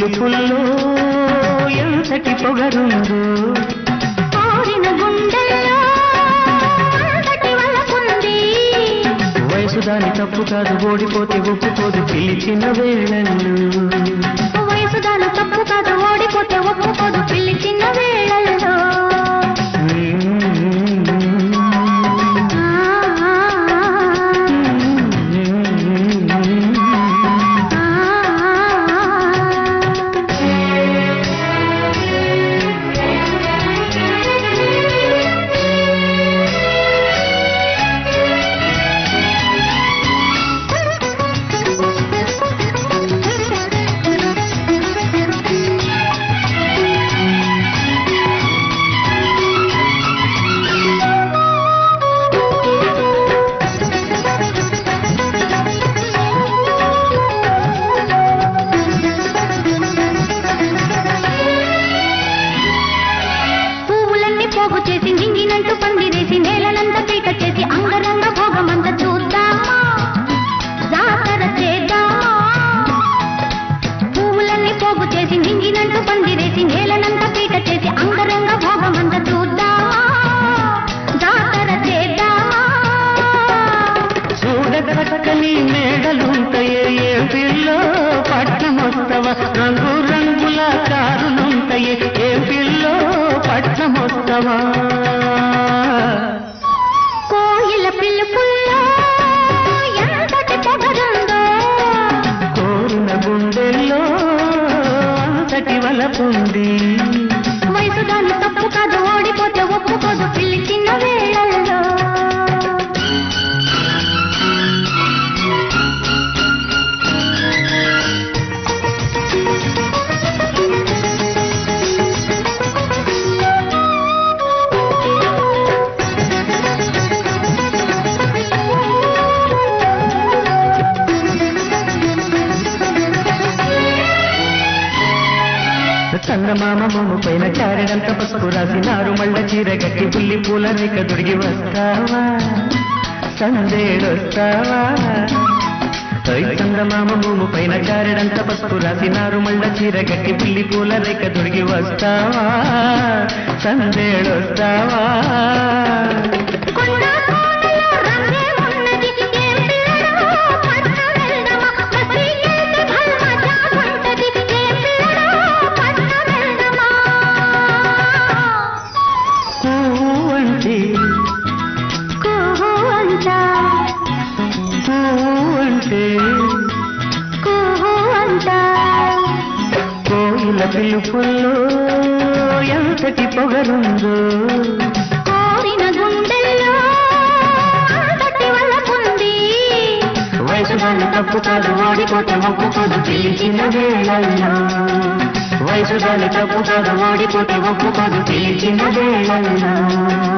పిలుపుల్లో ఎంతటి పొగరుందో. కోరిన వయసు దాని తప్పు కాదు ఓడిపోతే ఒప్పుకోదు పిలిచిన వేళల్లో. వయసు దాని తప్పు కాదు ఓడిపోతే ఒప్పుకోదు పిలిచిన వేళల్లో. రంగు రంగుల కారులుంటాయే ఏ పిల్లో పట్నమొస్తవా కోయిల పిలుపుల్లో ఎంతటి పొగరుందో. కోరిన గుండెల్లో అంతటి వలపుంది. చందమామ మోము పైన చారెడంత పసుపు రాసినారు. మళ్ళ చీర గట్టి పుల్లి పూల రేఖ దొరికి వస్తావా? సందేడొస్తావా? చందమామ మోము పైన చారెడంత పసుపు రాసినారు. మళ్ళ చీర గట్టి పుల్లి పూల రేఖ దొరికి వస్తావా? సందేడొస్తావా? పిలుపుల్లో ఎంతటి పొగరుందో. కోరిన గుండెల్లో వయసు కాదు ఓడిపోతే ఒప్పుకోదు పిలిచిన వేళల్లో. వయసు కాదు ఓడిపోతే ఒప్పుకోదు పిలిచిన వేళల్లో.